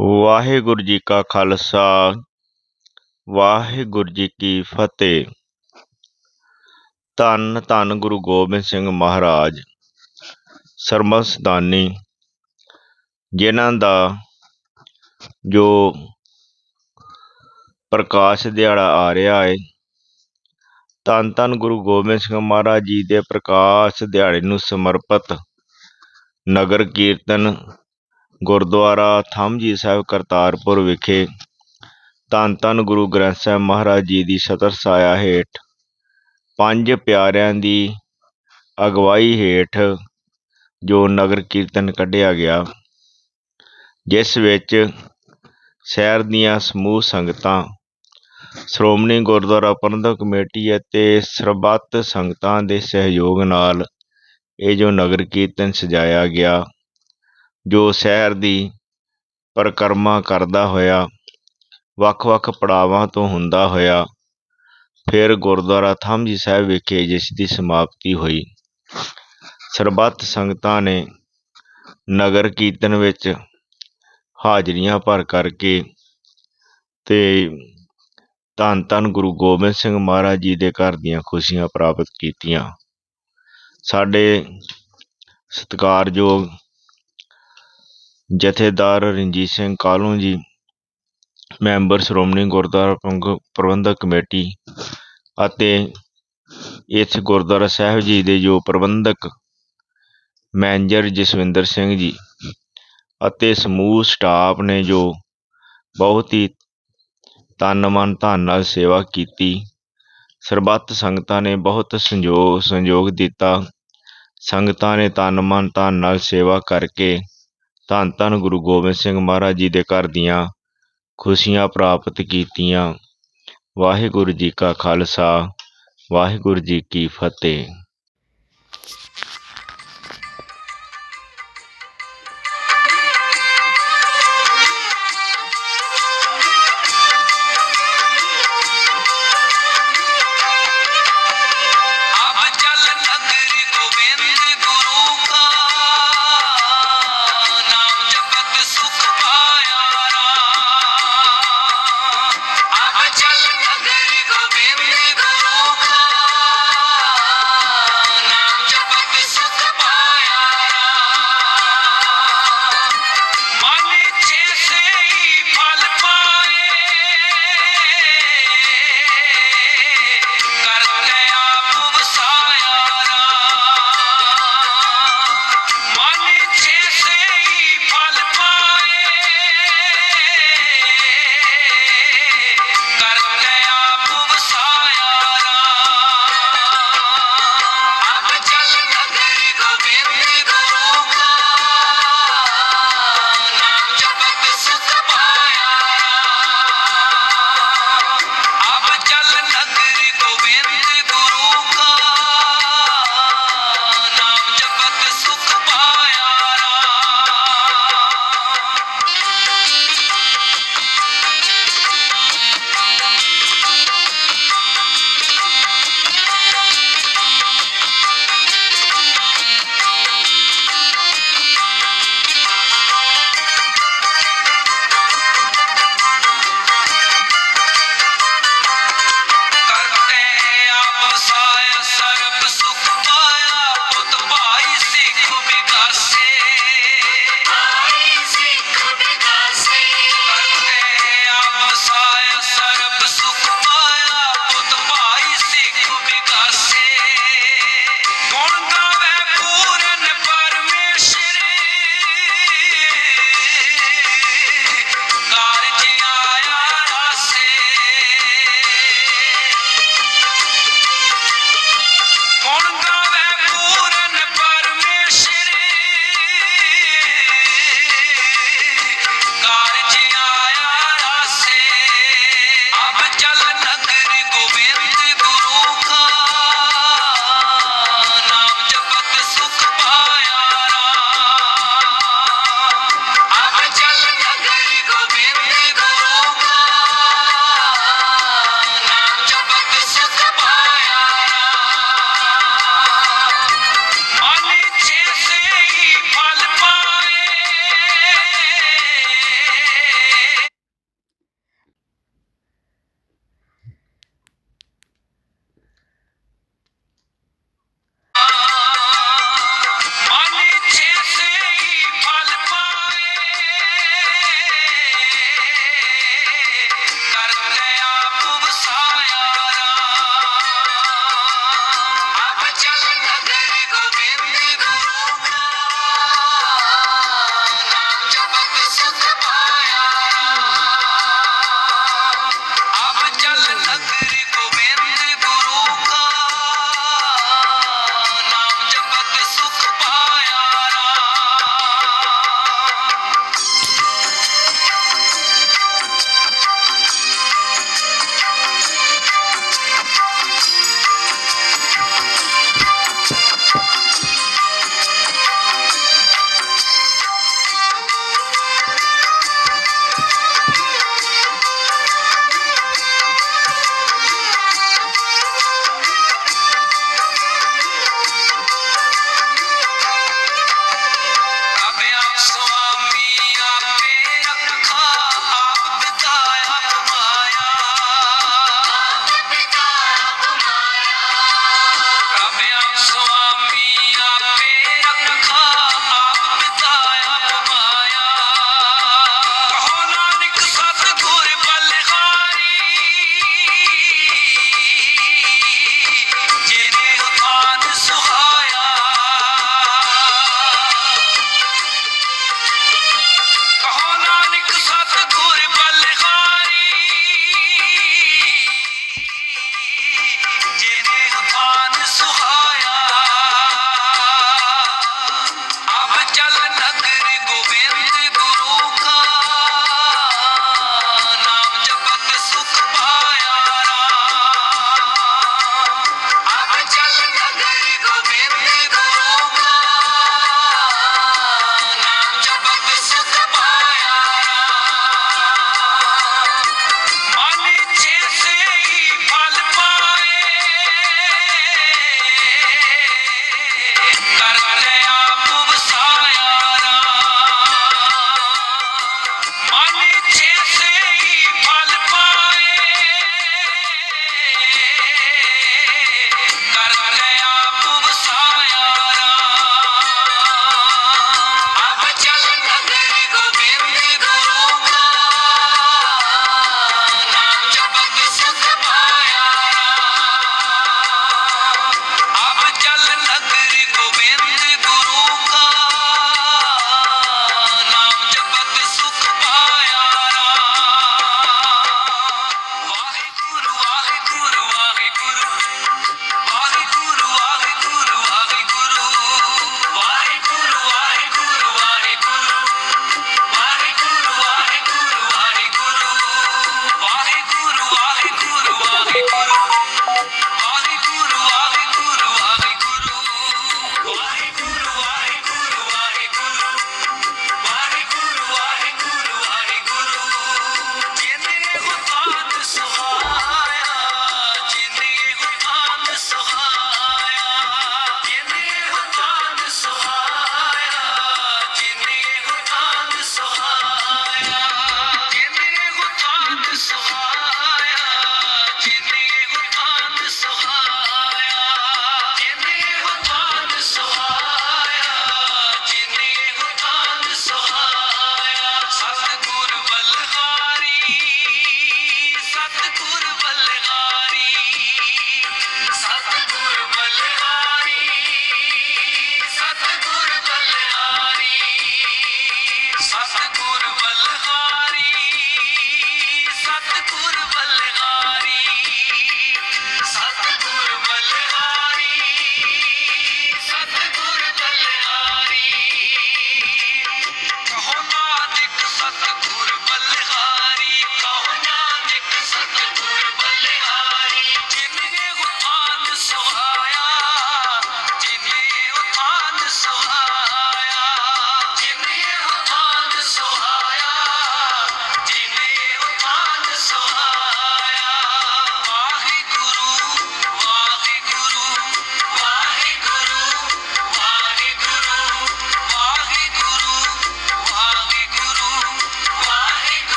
ਵਾਹਿਗੁਰੂ ਜੀ ਕਾ ਖਾਲਸਾ, ਵਾਹਿਗੁਰੂ ਜੀ ਕੀ ਫਤਿਹ। ਧੰਨ ਧੰਨ ਗੁਰੂ ਗੋਬਿੰਦ ਸਿੰਘ ਮਹਾਰਾਜ ਸਰਮਸਦਾਨੀ ਜਿਨ੍ਹਾਂ ਦਾ ਜੋ ਪ੍ਰਕਾਸ਼ ਦਿਹਾੜਾ ਆ ਰਿਹਾ ਹੈ ਧੰਨ ਧੰਨ ਗੁਰੂ ਗੋਬਿੰਦ ਸਿੰਘ ਮਹਾਰਾਜ ਜੀ ਦੇ ਪ੍ਰਕਾਸ਼ ਦਿਹਾੜੇ ਨੂੰ ਸਮਰਪਿਤ ਨਗਰ ਕੀਰਤਨ ਗੁਰਦੁਆਰਾ ਥੰਮਜੀ ਸਾਹਿਬ ਕਰਤਾਰਪੁਰ ਵਿਖੇ ਧੰਨ ਧੰਨ ਗੁਰੂ ਗ੍ਰੰਥ ਸਾਹਿਬ ਮਹਾਰਾਜ ਜੀ ਦੀ ਸਤਰ ਸਾਇਆ ਹੇਠ ਪੰਜ ਪਿਆਰਿਆਂ ਦੀ ਅਗਵਾਈ ਹੇਠ ਜੋ ਨਗਰ ਕੀਰਤਨ ਕੱਢਿਆ ਗਿਆ, ਜਿਸ ਵਿੱਚ ਸ਼ਹਿਰ ਦੀਆਂ ਸਮੂਹ ਸੰਗਤਾਂ, ਸ਼੍ਰੋਮਣੀ ਗੁਰਦੁਆਰਾ ਪ੍ਰਬੰਧਕ ਕਮੇਟੀ ਅਤੇ ਸਰਬੱਤ ਸੰਗਤਾਂ ਦੇ ਸਹਿਯੋਗ ਨਾਲ ਇਹ ਜੋ ਨਗਰ ਕੀਰਤਨ ਸਜਾਇਆ ਗਿਆ। ਜੋ ਸ਼ਹਿਰ ਦੀ ਪਰਿਕਰਮਾ ਕਰਦਾ ਹੋਇਆ, ਵੱਖ-ਵੱਖ ਪੜਾਵਾਂ ਤੋਂ ਹੁੰਦਾ ਹੋਇਆ, ਫਿਰ ਗੁਰਦੁਆਰਾ ਥੰਮਜੀ ਸਾਹਿਬ ਵਿਖੇ ਜਿਸ ਦੀ ਸਮਾਪਤੀ ਹੋਈ। ਸਰਬੱਤ ਸੰਗਤਾਂ ਨੇ ਨਗਰ ਕੀਰਤਨ ਵਿੱਚ ਹਾਜ਼ਰੀਆਂ ਭਰ ਕਰਕੇ ਤੇ ਧੰਨ ਧੰਨ ਗੁਰੂ ਗੋਬਿੰਦ ਸਿੰਘ ਮਹਾਰਾਜ ਜੀ ਦੇ ਘਰ ਦੀਆਂ ਖੁਸ਼ੀਆਂ ਪ੍ਰਾਪਤ ਕੀਤੀਆਂ। ਸਾਡੇ ਸਤਿਕਾਰਯੋਗ ਜਥੇਦਾਰ ਰਣਜੀਤ ਸਿੰਘ ਕਾਲੂ ਜੀ? ਮੈਂਬਰ ਸ਼੍ਰੋਮਣੀ ਗੁਰਦੁਆਰਾ ਪ੍ਰਬੰਧਕ ਕਮੇਟੀ ਅਤੇ ਇਸ ਗੁਰਦੁਆਰਾ ਸਾਹਿਬ ਜੀ ਦੇ ਜੋ ਪ੍ਰਬੰਧਕ ਮੈਨੇਜਰ ਜਸਵਿੰਦਰ ਸਿੰਘ ਜੀ ਅਤੇ ਸਮੂਹ ਸਟਾਫ ਨੇ ਜੋ ਬਹੁਤ ਹੀ ਤਨ ਮਨ ਧਨ ਨਾਲ ਸੇਵਾ ਕੀਤੀ, ਸਰਬੱਤ ਸੰਗਤਾਂ ਨੇ ਬਹੁਤ ਸੰਯੋਗ ਸੰਯੋਗ ਦਿੱਤਾ, ਸੰਗਤਾਂ ਨੇ ਤਨ ਮਨ ਧਨ ਨਾਲ ਸੇਵਾ ਕਰਕੇ ਧੰਨ ਧੰਨ ਗੁਰੂ ਗੋਬਿੰਦ ਸਿੰਘ ਮਹਾਰਾਜ ਜੀ ਦੇ ਘਰ ਦੀਆਂ ਖੁਸ਼ੀਆਂ ਪ੍ਰਾਪਤ ਕੀਤੀਆਂ। ਵਾਹਿਗੁਰੂ ਜੀ ਕਾ ਖਾਲਸਾ, ਵਾਹਿਗੁਰੂ ਜੀ ਕੀ ਫਤਿਹ।